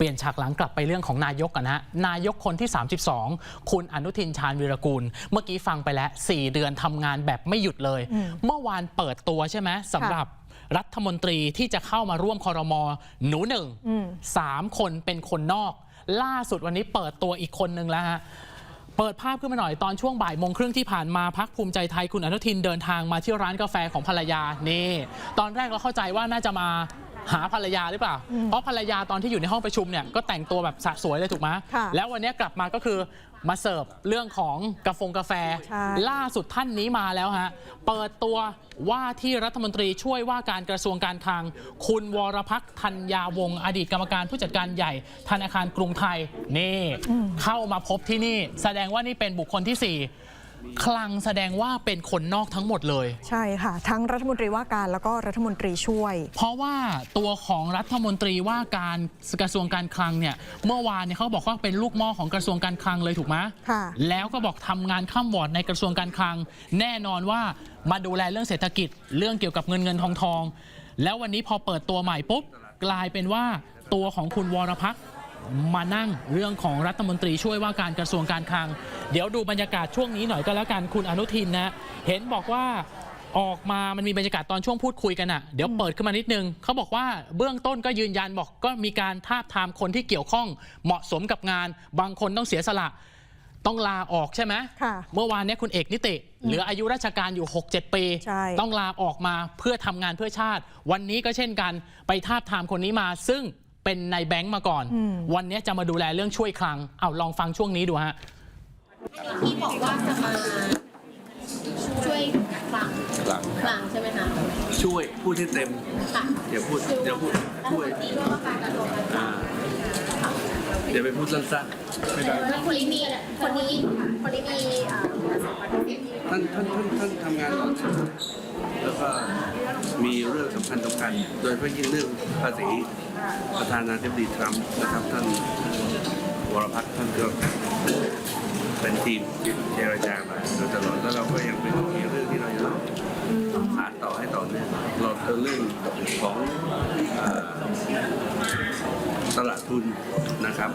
ปลี่ยนฉากหลังกลับไปเรื่องของนายกกันนะฮะนายกคนที่ 32 คุณอนุทินชาญวีรกูล เมื่อกี้ฟังไปแล้ว 4 เดือนทำงานแบบไม่หยุดเลย เมื่อวานเปิดตัวใช่ไหมสำหรับรัฐมนตรีที่จะเข้ามาร่วมคอรมอหนูหนึ่งอืมสามคนเป็นคนนอก ล่าสุดวันนี้เปิดตัวอีกคนนึงแล้วฮะเปิดภาพขึ้นมาหน่อยตอนช่วงบ่ายโมงครึ่งที่ผ่านมาพักภูมิใจไทยคุณอนุทินเดินทางมาที่ร้านกาแฟของภรรยานี่ ตอนแรกเราเข้าใจว่าน่าจะมา หาภรรยาหรือเปล่า เพราะภรรยาตอนที่อยู่ในห้องประชุมเนี่ยก็แต่งตัวแบบสะสวยเลยถูกไหมค่ะแล้ววันนี้กลับมาก็คือมาเสิร์ฟเรื่องของกาแฟกาแฟใช่ล่าสุดท่านนี้มาแล้วฮะ เปิดตัวว่าที่รัฐมนตรีช่วยว่าการกระทรวงการคลัง คุณวรพักษ์ธัญญาวงศ์อดีตกรรมการผู้จัดการใหญ่ธนาคารกรุงไทย นี่ เข้ามาพบที่นี่ แสดงว่านี่เป็นบุคคลที่ 4 คลังแสดงว่าเป็นคนนอกทั้งหมดเลย ใช่ค่ะ ทั้งรัฐมนตรีว่าการแล้วก็รัฐมนตรีช่วย เพราะว่าตัวของรัฐมนตรีว่าการกระทรวงการคลังเนี่ยเมื่อวานเนี่ยเขาบอกว่าเป็นลูกหม้อของกระทรวงการคลังเลยถูกไหมค่ะ แล้วก็บอกทำงานข้ามวอร์ดในกระทรวงการคลัง แน่นอนว่ามาดูแลเรื่องเศรษฐกิจ เรื่องเกี่ยวกับเงินเงินทองทอง แล้ววันนี้พอเปิดตัวใหม่ปุ๊บกลายเป็นว่าตัวของคุณวรพักษ์ มานั่งเรื่องของรัฐมนตรีช่วยว่าการกระทรวงการคลัง เดี๋ยวดูบรรยากาศช่วงนี้หน่อยก็แล้วกันคุณอนุทินนะ เห็นบอกว่าออกมามันมีบรรยากาศตอนช่วงพูดคุยกันอะ่ะเดี๋ยวเปิดขึ้นมานิดนึงเขาบอกว่าเบื้องต้นก็ยืนยันบอกก็มีการทาบทามคนที่เกี่ยวข้องเหมาะสมกับงาน บางคนต้องเสียสละ ต้องลาออกใช่ไหมค่ะเมื่อวานเนี้คุณเอกนิติ เหลืออายุราชการอยู่ 6-7 ปีใช่ต้องลาออกมาเพื่อทำงานเพื่อชาติ วันนี้ก็เช่นกันไปทาบทามคนนี้มาซึ่ง เป็นนายแบงค์มาก่อน วันนี้จะมาดูแลเรื่องช่วยคลังเอาลองฟังช่วงนี้ดูฮะที่บอกว่าจะมาช่วยคลังหลังคลังใช่ไหมคะช่วยพูดให้เต็มค่ะอย่าพูดอย่าพูดช่วยที่ว่าการกระทรวงการคลัอ่างอย่าไปพูดสั้นๆไม่ได้แล้วคนนี้มีคนนี้คนนี้มีอ่าประสบการณ์ที่ท่านท่านท่านท่านทำงานต่อเนื่องแล้วก็มีเรื่องสำคัญสำคัญ โดยเฉพาะยิ่งเรื่องภาษี ประธานาธิบดีทรัมป์นะครับท่านวรพัฒน์ท่านก็เป็นทีมเจรจามาโดยตลอดแล้วเราก็ยังเป็นมีเรื่องที่เราจะต้องอ่านต่อให้ต่อเนื่องเราเรื่องของตลาดทุนนะครับ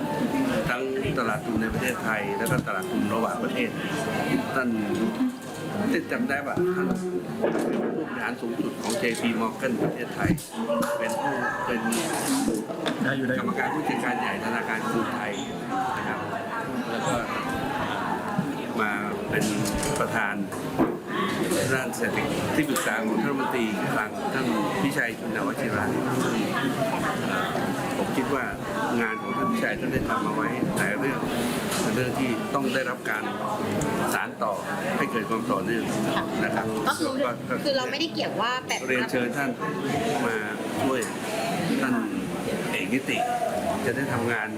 ทั้งตลาดทุนในประเทศไทย แล้วก็ตลาดทุนระหว่างประเทศท่าน ที่จำได้ว่าท่านเป็นผู้บริหารสูงสุดของ JP Morgan ประเทศไทย เป็นผู้เป็นกรรมการผู้จัดการใหญ่ธนาคารกรุงไทยนะครับ แล้วก็มาเป็นประธานด้านเศรษฐกิจที่ปรึกษาของท่านรัฐมนตรีคลังท่านพิชัยชุนนวชิระ คิดว่างานของท่านพิชัยท่านได้ทำมาไว้หลายเรื่องเป็นเรื่องที่ต้องได้รับการสารต่อให้เกิดความต่อเนื่องนะครับก็คือก็ก็คือเราไม่ได้เกี่ยวว่าแบบเรียนเชิญท่านมาช่วยท่านเอกนิติ จะได้ทำงาน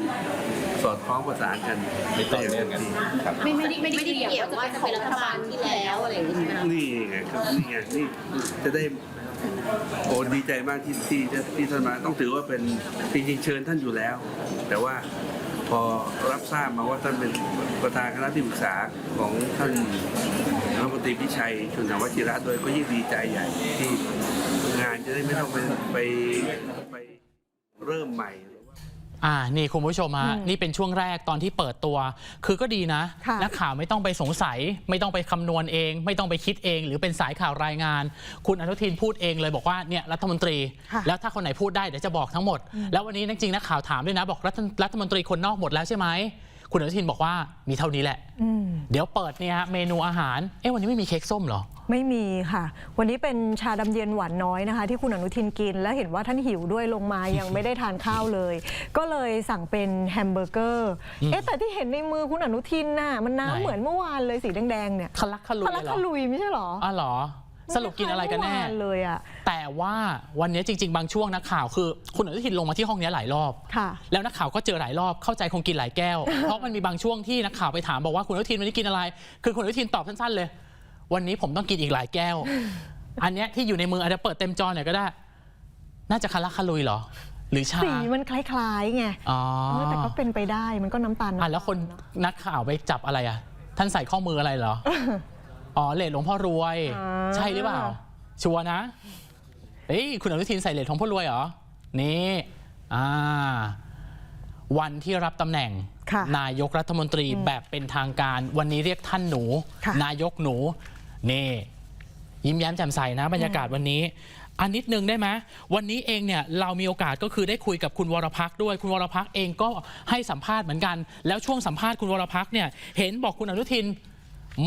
สอดคล้องประสานกันในต่อเนื่องกันครับไม่ไม่ได้ไม่ได้เกี่ยวว่าจะเป็นรัฐบาลที่แล้วอะไรอย่างนี้ใช่ไหมคะนี่ไงครับนี่ไงนี่จะได้ โอ้ดีใจมากที่ที่ที่ท่านมาต้องถือว่าเป็นจริงๆเชิญท่านอยู่แล้ว แต่ว่าพอรับทราบมาว่าท่านเป็นประธานคณะที่ปรึกษาของท่านรัฐมนตรีพิชัยชุนหวชิระด้วยก็ยิ่งดีใจใหญ่ที่งานจะได้ไม่ต้องไปไปไปเริ่มใหม่ อ่า นี่คุณผู้ชมฮะ นี่เป็นช่วงแรกตอนที่เปิดตัว คือก็ดีนะค่ะนักข่าวไม่ต้องไปสงสัย ไม่ต้องไปคำนวณเอง ไม่ต้องไปคิดเอง หรือเป็นสายข่าวรายงาน คุณอนุทินพูดเองเลยบอกว่า เนี่ยรัฐมนตรีค่ะแล้วถ้าคนไหนพูดได้เดี๋ยวจะบอกทั้งหมด แล้ววันนี้นักจริงนักข่าวถามด้วยนะ บอกรัฐรัฐมนตรีคนนอกหมดแล้วใช่ไหม คุณอนุทินบอกว่ามีเท่านี้แหละอืมเดี๋ยวเปิดเนี่ยฮะเมนูอาหาร เอ๊ะวันนี้ไม่มีเค้กส้มเหรอ ไม่มีค่ะ วันนี้เป็นชาดำเย็นหวานน้อยนะคะ ที่คุณอนุทินกิน แล้วเห็นว่าท่านหิวด้วยลงมายังไม่ได้ทานข้าวเลย ก็เลยสั่งเป็นแฮมเบอร์เกอร์เอ๊ะแต่ที่เห็นในมือคุณอนุทินน่ะมันไหนน้ำเหมือนเมื่อวานเลยสีแดงๆเนี่ยทะลักทะลุทะเลลักยเหรอทะลุยไม่ใช่เหรออ๋อเหรอสรุปกินอะไรกันแน่เมื่วาเลยอะแต่ว่าวันนี้จริง ๆ บางช่วงนักข่าวคือ คุณอนุทินลงมาที่ห้องนี้หลายรอบค่ะแล้วนักข่าวก็เจอหลายรอบเข้าใจคงกินหลายแก้ว เพราะมันมีบางช่วงที่นักข่าวไปถามบอกว่าคุณอนุทินวันนี้กินอะไร คือคุณอนุทินตอบสั้นๆเลย วันนี้ผมต้องกินอีกหลายแก้ว อันเนี้ยที่อยู่ในมืออาจจะเปิดเต็มจอหน่อยก็ได้ น่าจะคาราคาลุยเหรอ หรือชาสีมันคล้ายๆไงอ๋อเออแต่ก็เป็นไปได้มันก็น้ำตาลอะแล้วคนนักข่าวไปจับอะไรอะ ท่านใส่ข้อมืออะไรเหรอ อ๋อเลดหลวงพ่อรวยอ่าใช่หรือเปล่า ชัวร์นะเอ้ยคุณอนุทินใส่เลดหลวงพ่อรวยเหรอ นี่อ่าวันที่รับตำแหน่ง ค่ะนายกรัฐมนตรีแบบเป็นทางการ วันนี้เรียกท่านหนู ค่ะ นายกหนู นี่ยิ้มแย้มแจ่มใสนะบรรยากาศวันนี้ อันนิดนึงได้ไหมวันนี้เองเนี่ยเรามีโอกาสก็คือได้คุยกับคุณวรพักษ์ด้วย คุณวรพักษ์เองก็ให้สัมภาษณ์เหมือนกัน แล้วช่วงสัมภาษณ์คุณวรพักษ์เนี่ยเห็นบอกคุณอนุทิน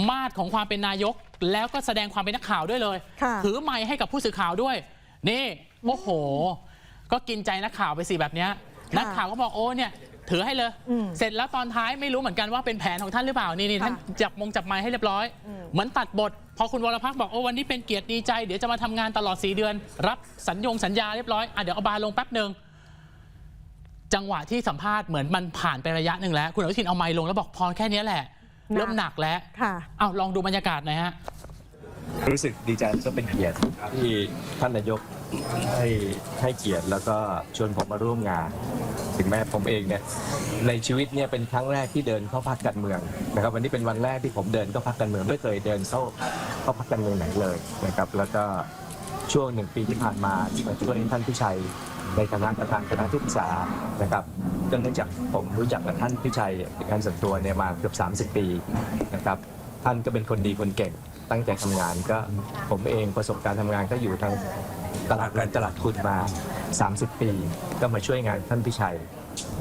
มาดของความเป็นนายก แล้วก็แสดงความเป็นนักข่าวด้วยเลยค่ะถือไมค์ให้กับผู้สื่อข่าวด้วย นี่โอ้โห ก็กินใจนักข่าวไปสิแบบเนี้ยนักข่าวก็บอกโอ้เนี่ย ถือให้เลย อืมเสร็จแล้วตอนท้ายไม่รู้เหมือนกันว่าเป็นแผนของท่านหรือเปล่านี่นี่ท่านจับมงจับไม้ให้เรียบร้อยเหมือนตัดบท พอคุณวรพักษ์บอกโอ้วันนี้เป็นเกียรติดีใจ เดี๋ยวจะมาทำงานตลอด 4 เดือน รับสัญญงสัญญาเรียบร้อยอะเดี๋ยวเอาบาร์ลงแป๊บหนึ่งจังหวะที่สัมภาษณ์เหมือนมันผ่านไประยะหนึ่งแล้ว คุณอนุทินเอาไมค์ลงแล้วบอกพอแค่เนี้ยแหละหนักเริ่มหนักแล้วค่ะ เอาลองดูบรรยากาศหน่อยฮะ รู้สึกดีใจและก็เป็นเกียรติที่ท่านนายกให้ให้เกียรติแล้วก็ชวนผมมาร่วมงาน ถึงแม้ผมเองเนี่ยในชีวิตเนี่ยเป็นครั้งแรกที่เดินเข้าพักการเมืองนะครับวันนี้เป็นวันแรกที่ผมเดินเข้าพักการเมืองไม่เคยเดินเข้าเข้าพักการเมืองไหนเลยนะครับแล้วก็ช่วงหนึ่งปีที่ผ่านมามาช่วยท่านพิชัยในฐานะประธานคณะที่ปรึกษานะครับเนื่องจากผมรู้จักกับท่านพิชัยเป็นการส่วนตัวเนี่ยมาเกือบ30 ปีนะครับท่านก็เป็นคนดีคนเก่งตั้งใจทำงานก็ผมเองประสบการณ์ทำงานก็อยู่ทาง ตลาดเงินตลาดทุนมา 30 ปี ก็มาช่วยงานท่านพิชัย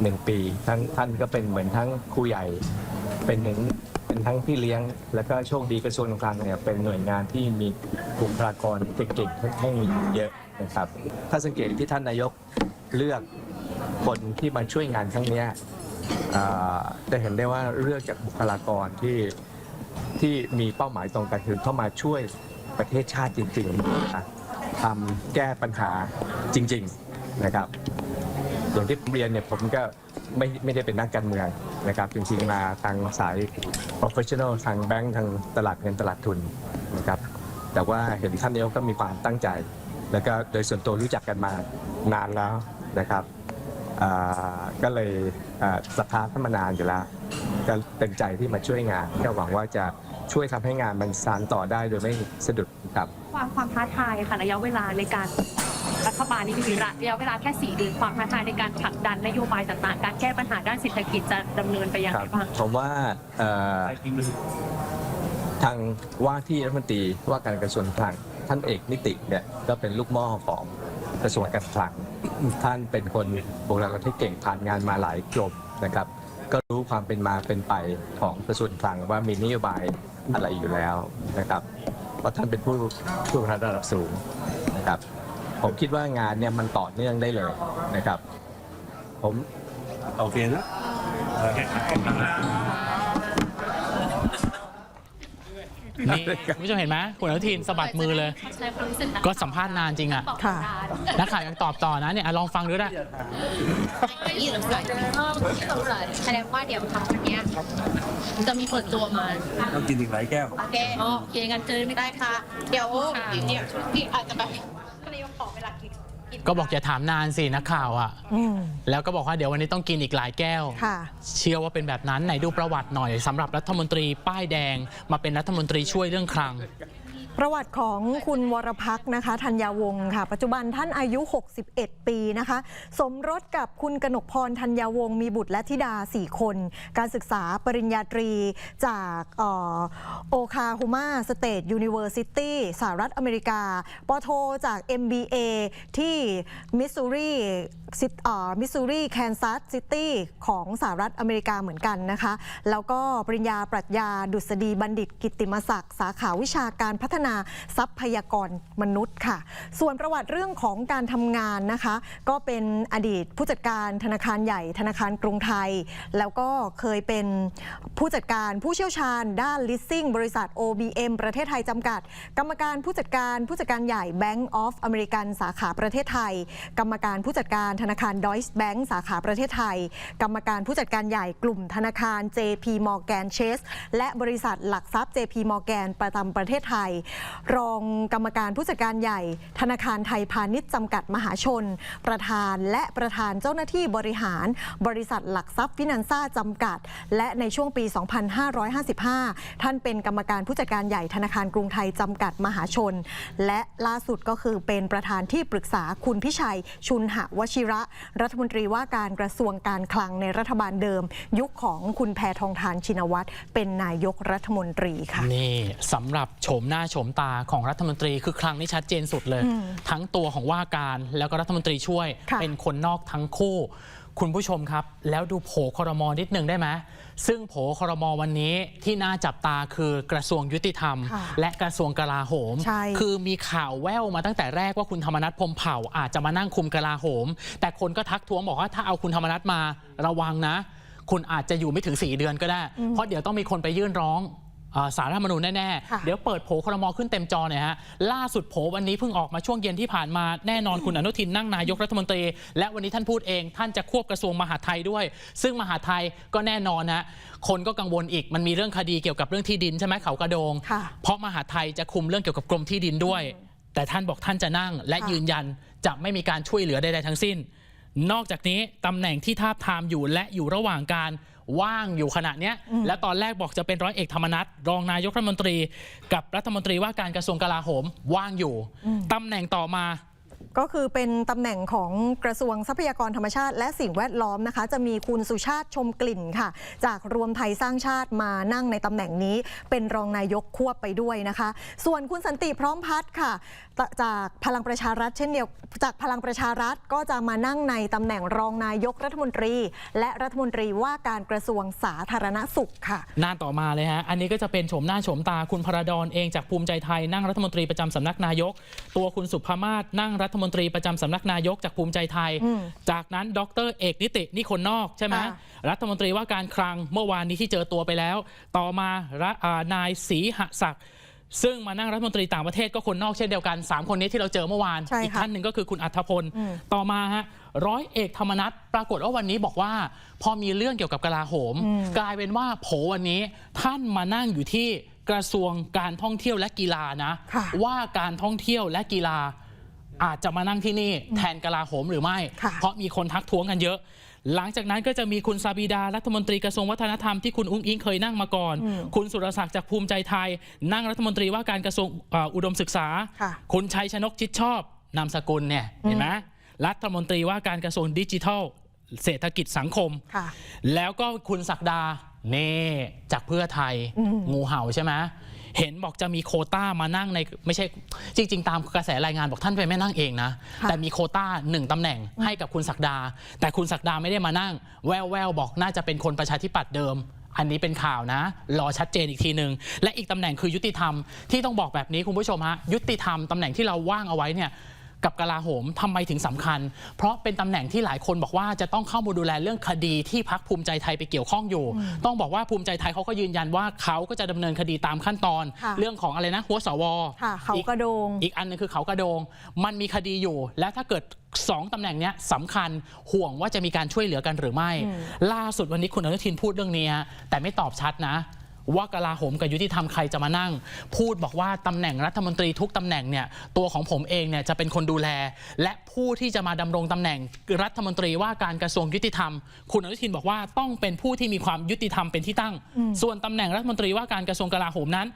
หนึ่งปีท่านท่านก็เป็นเหมือนทั้งครูใหญ่เป็นหนึ่งเป็นทั้งพี่เลี้ยง แล้วก็โชคดีกระทรวงการคลังเนี่ยเป็นหน่วยงานที่มีบุคลากรเก่งๆค่อนข้างเยอะนะครับ ถ้าสังเกตที่ท่านนายกเลือกคนที่มาช่วยงานครั้งนี้จะเห็นได้ว่าเลือกจากบุคลากรที่ที่มีเป้าหมายตรงกันคือเข้ามาช่วยประเทศชาติจริงๆนะ ทำแก้ปัญหาจริง ๆนะครับอย่างที่ผมเรียนเนี่ยผมก็ไม่ไม่ได้เป็นนักการเมืองนะครับจริงๆมาทางสาย professional ทางแบงก์ทางตลาดเงินตลาดทุนนะครับแต่ว่าเห็นท่านนายกก็มีความตั้งใจ แล้วก็โดยส่วนตัวรู้จักกันมานานแล้วนะครับก็เลยอ่าศรัทธาท่านมานานอยู่แล้วก็เต็มใจที่มาช่วยงาน ก็หวังว่าจะช่วยทำให้งานมันสานต่อได้โดยไม่สะดุด ครับ ความความท้าทายค่ะระยะเวลาในการรัฐบาลนี่มีระยะเวลาแค่สี่เดือนความท้าทายในการผลักดันนโยบายต่างๆ การแก้ปัญหาด้านเศรษฐกิจจะดำเนินไปยังคไงรับบ้าง ผมว่าเอ่อทางว่าที่รัฐมนตรีว่าการกระทรวงการคลังท่านเอกนิติเนี่ยก็เป็นลูกหม้อของกระทรวงการคลัง ท่านเป็นคนโบราณที่เก่งผ่านงานมาหลายกรมนะครับ ก็รู้ความเป็นมาเป็นไปของกระทรวงการคลังว่ามีนโยบายอะไรอยู่แล้วนะครับ เพราะท่านเป็นผู้ผู้บริหารระดับสูงนะครับ ผมคิดว่างานเนี่ยมันต่อเนื่องได้เลยนะครับ ผมโอเคนะ นี่คุณผู้ชมเห็นไหมคุณอนุทินสะบัดมือเลย ใช้ความรู้สึกนั้นก็สัมภาษณ์นานจริงอะตอบค่ะ นักข่าวยังตอบต่อนะเนี่ยอะลองฟังดูได้ไม่ยืนเลยแสดงว่าเดี๋ยวทำวันเนี้ยจะมีเปิดตัวมา ต้องกินอีกหลายแก้ว โอเคโอเคงั้นเจอไม่ได้ค่ะ เดี๋ยวเดี๋ยวพี่อาจจะแบบนายกขอเวลา กินก็บอกอย่าถามนานสินักข่าวอะอืมแล้วก็บอกว่าเดี๋ยววันนี้ต้องกินอีกหลายแก้วค่ะเชื่อว่าเป็นแบบนั้นไหนดูประวัติหน่อยสำหรับรัฐมนตรีป้ายแดงมาเป็นรัฐมนตรีช่วยเรื่องคลัง ประวัติของคุณวรพักษ์นะคะธัญญาวงศ์ค่ะ ปัจจุบันท่านอายุ 61 ปีนะคะ สมรสกับคุณกนกพรธัญญาวงศ์มีบุตรและธิดา 4 คน การศึกษาปริญญาตรีจากโอคาฮูมาสเตทยูนิเวอร์ซิตี้สหรัฐอเมริกา ปโทจาก MBA ที่มิสซูรีมิสซูรีแคนซัสซิตี้ของสหรัฐอเมริกาเหมือนกันนะคะ แล้วก็ปริญญาปรัชญาดุษฎีบัณฑิตกิติมศักดิ์สาขาวิชาการพัฒนาทรัพยากรมนุษย์ค่ะ ส่วนประวัติเรื่องของการทำงานนะคะ ก็เป็นอดีตผู้จัดการธนาคารใหญ่ธนาคารกรุงไทย แล้วก็เคยเป็นผู้จัดการผู้เชี่ยวชาญด้าน leasing บริษัท OBM ประเทศไทยจำกัด กรรมการผู้จัดการผู้จัดการใหญ่ Bank of American สาขาประเทศไทย กรรมการผู้จัดการธนาคาร Deutsche Bank สาขาประเทศไทย กรรมการผู้จัดการใหญ่กลุ่มธนาคาร JP Morgan Chase และบริษัทหลักทรัพย์ JP Morgan ประจำประเทศไทยรองกรรมการผู้จัดการใหญ่ ธนาคารไทยพาณิชย์จำกัดมหาชน ประธานและประธานเจ้าหน้าที่บริหาร บริษัทหลักทรัพย์ฟินันซ่าจำกัด และในช่วงปี 2555 ท่านเป็นกรรมการผู้จัดการใหญ่ธนาคารกรุงไทยจำกัดมหาชน และล่าสุดก็คือเป็นประธานที่ปรึกษาคุณพิชัย ชุนหวชิระ รัฐมนตรีว่าการกระทรวงการคลังในรัฐบาลเดิม ยุคของคุณแพทองทานชินวัตรเป็นนายกรัฐมนตรีค่ะ นี่สำหรับโฉมหน้าโฉมตาของรัฐมนตรีคือครั้งนี้ชัดเจนสุดเลย ทั้งตัวของว่าการแล้วก็รัฐมนตรีช่วยค่ะเป็นคนนอกทั้งคู่ คุณผู้ชมครับ แล้วดูโผคอรมอนิดนึงได้ไหมซึ่งโผคอรมอวันนี้ที่น่าจับตาคือกระทรวงยุติธรรมค่ะและกระทรวงกลาโหมใช่คือมีข่าวแว่วมาตั้งแต่แรกว่าคุณธรรมนัฐพรหมเผ่าอาจจะมานั่งคุมกลาโหม แต่คนก็ทักท้วงบอกว่าถ้าเอาคุณธรรมนัฐมาระวังนะ คุณอาจจะอยู่ไม่ถึง 4 เดือนก็ได้ เพราะเดี๋ยวต้องมีคนไปยื่นร้องอ่า สารรัฐธรรมนูญแน่ค่ะๆเดี๋ยวเปิดโผครมขึ้นเต็มจอหน่อยฮะ ล่าสุดโผวันนี้เพิ่งออกมาช่วงเย็นที่ผ่านมาแน่นอนคุณอนุทินนั่งนายกรัฐมนตรี และวันนี้ท่านพูดเอง ท่านจะควบกระทรวงมหาดไทยด้วย ซึ่งมหาดไทยก็แน่นอนนะคนก็กังวลอีกมันมีเรื่องคดีเกี่ยวกับเรื่องที่ดินใช่ไหมเขากระโดงค่ะเพราะมหาดไทยจะคุมเรื่องเกี่ยวกับกรมที่ดินด้วย แต่ท่านบอกท่านจะนั่ง และค่ะยืนยันจะไม่มีการช่วยเหลือใดๆทั้งสิ้น นอกจากนี้ตำแหน่งที่ทาบทามอยู่และอยู่ระหว่างการ ว่างอยู่ขณะเนี้ยและตอนแรกบอกจะเป็นร้อยเอกธรรมนัฐรองนายกรัฐมนตรี กับรัฐมนตรีว่าการกระทรวงกลาโหมว่างอยู่ตำแหน่งต่อมา ก็คือเป็นตำแหน่งของกระทรวงทรัพยากรธรรมชาติ และสิ่งแวดล้อมนะคะ จะมีคุณสุชาติชมกลิ่นค่ะ จากรวมไทยสร้างชาติมานั่งในตำแหน่งนี้ เป็นรองนายกควบไปด้วยนะคะ ส่วนคุณสันติพร้อมพัฒน์ค่ะตจากพลังประชารัฐ เช่นเดียวจากพลังประชารัฐก็จะมานั่งในตำแหน่งรองนายกรัฐมนตรี และรัฐมนตรีว่าการกระทรวงสาธารณสุขค่ะ หน้าต่อมาเลยฮะ อันนี้ก็จะเป็นโฉมหน้าโฉมตาคุณพระดอนเองจากภูมิใจไทยนั่งรัฐมนตรีประจำสำนักนายก ตัวคุณสุภามาศนั่งรัฐมนตรีประจำสำนักนายกจากภูมิใจไทยอืมจากนั้นดรเอกนิตินี่คนนอกใช่ไหมค่ะรัฐมนตรีว่าการคลังเมื่อวานนี้ที่เจอตัวไปแล้ว ต่อมาระอ่านายศรีหศักดิ์ซึ่งมานั่งรัฐมนตรีต่างประเทศก็คนนอกเช่นเดียวกัน 3 คนนี้ที่เราเจอเมื่อวานใช่ค่ะอีกท่านหนึ่งก็คือคุณอัธพลอืมต่อมาฮะร้อยเอกธรรมนัฐปรากฏว่าวันนี้บอกว่า พอมีเรื่องเกี่ยวกับกลาโหม กลายเป็นว่าโผวันนี้ท่านมานั่งอยู่ที่กระทรวงการท่องเที่ยวและกีฬานะค่ะว่าการท่องเที่ยวและกีฬา อาจจะมานั่งที่นี่แทนกลาโหมหรือไม่ค่ะเพราะมีคนทักท้วงกันเยอะ หลังจากนั้นก็จะมีคุณซาบีดารัฐมนตรีกระทรวงวัฒนธรรมที่คุณอุ้งอิงเคยนั่งมาก่อน คุณสุรศักดิ์จากภูมิใจไทย นั่งรัฐมนตรีว่าการกระทรวงเอ่ออุดมศึกษาค่ะคุณชัยชนกชิดชอบนามสกุลเนี่ยเห็นไหมรัฐมนตรีว่าการกระทรวงดิจิทัล เศรษฐกิจสังคมค่ะแล้วก็คุณศักดาเน่จากเพื่อไทยงูเห่าใช่ไหม เห็นบอกจะมีโควต้ามานั่งในไม่ใช่จริง ๆ ตามกระแสรายงานบอกท่านไปไม่นั่งเองนะค่ะแต่มีโควต้าหนึ่งตำแหน่งให้กับคุณศักดา แต่คุณศักดาไม่ได้มานั่ง แววแววๆบอกน่าจะเป็นคนประชาธิปัตย์เดิม อันนี้เป็นข่าวนะ รอชัดเจนอีกทีหนึ่งและอีกตำแหน่งคือยุติธรรมที่ต้องบอกแบบนี้คุณผู้ชมฮะยุติธรรมตำแหน่งที่เราว่างเอาไว้เนี่ย กับกลาโหมทำไมถึงสำคัญ เพราะเป็นตำแหน่งที่หลายคนบอกว่าจะต้องเข้ามาดูแลเรื่องคดีที่พักภูมิใจไทยไปเกี่ยวข้องอยู่ ต้องบอกว่าภูมิใจไทยเขาก็ยืนยันว่าเขาก็จะดำเนินคดีตามขั้นตอนค่ะเรื่องของอะไรนะหัวสวค่ะเขาอีกกระโดง อีกอันหนึงคือเขากระโดง มันมีคดีอยู่ และถ้าเกิด2ตำแหน่งเนี้ยสำคัญห่วงว่าจะมีการช่วยเหลือกันหรือไม่ ล่าสุดวันนี้คุณอนุทินพูดเรื่องนี้ฮะแต่ไม่ตอบชัดนะ ว่ากลาโหมกับยุติธรรมใครจะมานั่ง พูดบอกว่าตำแหน่งรัฐมนตรีทุกตำแหน่งเนี่ยตัวของผมเองเนี่ยจะเป็นคนดูแล และผู้ที่จะมาดำรงตำแหน่งรัฐมนตรีว่าการกระทรวงยุติธรรม คุณอนุทินบอกว่าต้องเป็นผู้ที่มีความยุติธรรมเป็นที่ตั้ง ส่วนตำแหน่งรัฐมนตรีว่าการกระทรวงกลาโหมนั้น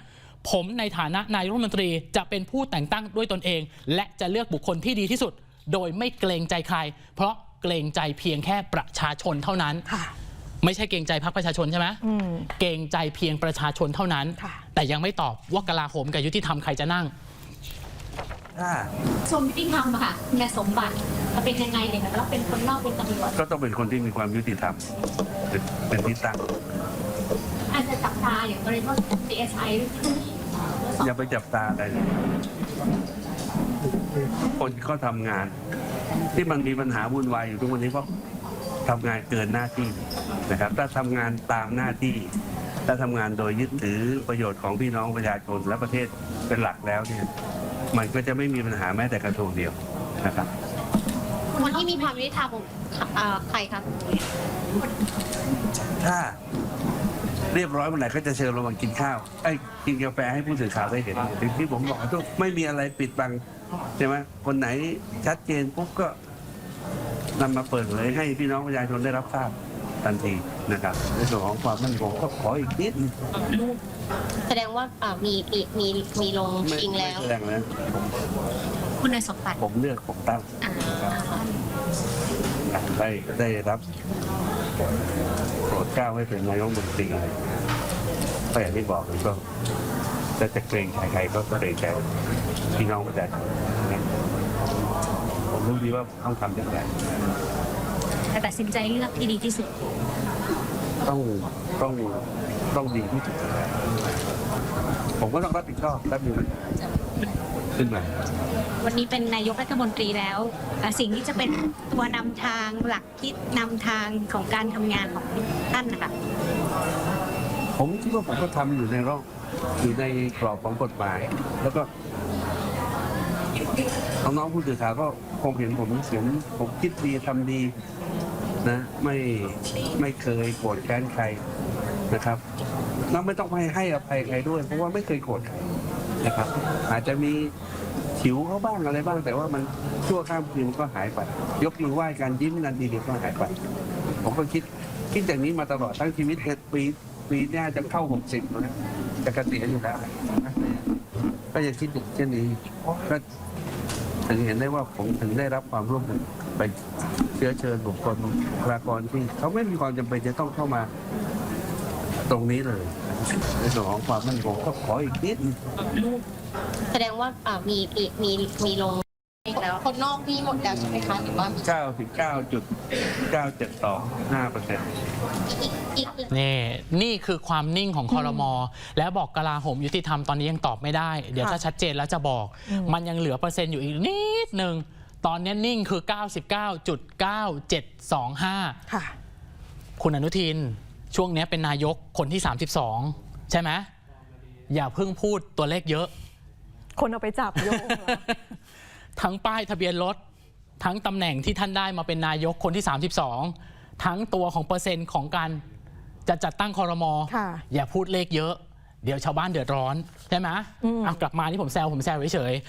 ผมในฐานะนายรัฐมนตรีจะเป็นผู้แต่งตั้งด้วยตนเอง และจะเลือกบุคคลที่ดีที่สุด โดยไม่เกรงใจใคร เพราะเกรงใจเพียงแค่ประชาชนเท่านั้นค่ะ ไม่ใช่เกรงใจพรรคประชาชนใช่ไหมอืมเกรงใจเพียงประชาชนเท่านั้นค่ะแต่ยังไม่ตอบว่ากลาโหมกับยุติธรรมใครจะนั่งถ้าชมยุติธรรมอะค่ะคุณสมบัติจะเป็นยังไงเนี่ยแล้วเป็นคนนอกเป็นตำรวจก็ต้องเป็นคนที่มีความยุติธรรมเป็นเป็นที่ตั้งอาจจะจับตาอย่างกรณีว่า CSI หรือที่อย่าไปจับตาอะไรเลยคนก็ทำงาน ที่มันมีปัญหาวุ่นวายอยู่ทุกวันนี้เพราะ ทำงานเกินหน้าที่นะครับ ถ้าทำงานตามหน้าที่ ถ้าทำงานโดยยึดถือประโยชน์ของพี่น้องประชาชนและประเทศเป็นหลักแล้วเนี่ยมันก็จะไม่มีปัญหาแม้แต่กระทรวงเดียวนะครับ คนที่มีความยุติธรรมอ่าใครครับ ถ้าเรียบร้อยเมื่อไหร่ก็จะเชิญเรามากินข้าวไอ้ยกินกาแฟให้ผู้สื่อข่าวได้เห็นถึงที่ผมบอกทุกไม่มีอะไรปิดบังใช่ไหมคนไหนชัดเจนปุ๊บก็ นำมาเปิดเผยให้พี่น้องประชาชนได้รับทราบทันทีนะครับในส่วนของความมั่นคงก็ขออีกนิดนึงแสดงว่าอ่ามีมีมีมีลงไม่ชิงไม่แล้ว แสดงแล้วคุณนายสมบัติผมเลือกผมตั้งอ่านะครับได้ได้รับโปรดเกล้าให้เป็นนายกรัฐมนตรีก็อย่างที่บอกผมก็จะจะเกรงใจใครก็เกรงใจพี่น้องประชาชนนะผม รู้ดีว่าต้องทำอย่างไรแต่ตัดสินใจเลือกที่ดีที่สุด ต้องต้องต้องดีที่สุดผมก็ต้องรับผิดชอบรับผิดขึ้นมาวันนี้เป็นนายกรัฐมนตรีแล้วอะสิ่งที่จะเป็นตัวนำทางหลักที่นำทางของการทำงานของท่านนะคะผมคิดว่าผมก็ทำอยู่ในร่องอยู่ในกรอบของกฎหมาย แล้วก็น้องๆผู้สื่อข่าวก็ คงเห็นผมเสียงผมคิดดีทำดีนะไม่ไม่เคยโกรธแค้นใครนะครับแล้วไม่ต้องให้ให้อภัยใครด้วย เพราะว่าไม่เคยโกรธใครนะครับ อาจจะมีฉิวเขาบ้างอะไรบ้าง แต่ว่ามันชั่วข้ามคืนมันก็หายไป ยกมือไหว้กันยิ้มกันดีเดียวก็หายไป ผมก็คิดคิดอย่างนี้มาตลอดทั้งชีวิตเนี่ยปีปีหน้าจะเข้าหกสิบแล้วนะจะเกษียณอยู่แล้วก็ยังคิดอย่างเช่นนี้ก็ ถึงเห็นได้ว่าผมถึงได้รับความร่วมมือไปเชื้อเชิญบุคคลบุคลากรที่เขาไม่มีความจำเป็นจะต้องเข้ามาตรงนี้เลยในส่วนของความมั่นคงก็ขออีกนิดนึงแสดงว่ามีมีมีลง แล้วคนนอกมีหมดแล้วใช่ไหมคะหรือว่าเก้าสิบเก้าจุดเก้าเจ็ดต่อห้าเปอร์เซ็นต์อีกอีกอีกนี่นี่คือความนิ่งของคอรมอแล้วบอกกลาโหมยุติธรรมตอนนี้ยังตอบไม่ได้ เดี๋ยวค่ะถ้าชัดเจนแล้วจะบอก มันยังเหลือเปอร์เซ็นต์อยู่อีกนิดหนึ่งตอนนี้นิ่งคือ 99.9725 ค่ะ คุณอนุทินช่วงนี้เป็นนายกคนที่ 32 ใช่ไหมอย่าเพิ่งพูดตัวเลขเยอะ คนเอาไปจับโยงเหรอ ทั้งป้ายทะเบียนรถ ทั้งตำแหน่งที่ท่านได้มาเป็นนายกคนที่ 32 ทั้งตัวของเปอร์เซ็นต์ของการจะจัดตั้งคอรมอค่ะ อย่าพูดเลขเยอะ เดี๋ยวชาวบ้านเดือดร้อนใช่ไหมอืมอะกลับมาที่ผมแซวผมแซวเฉย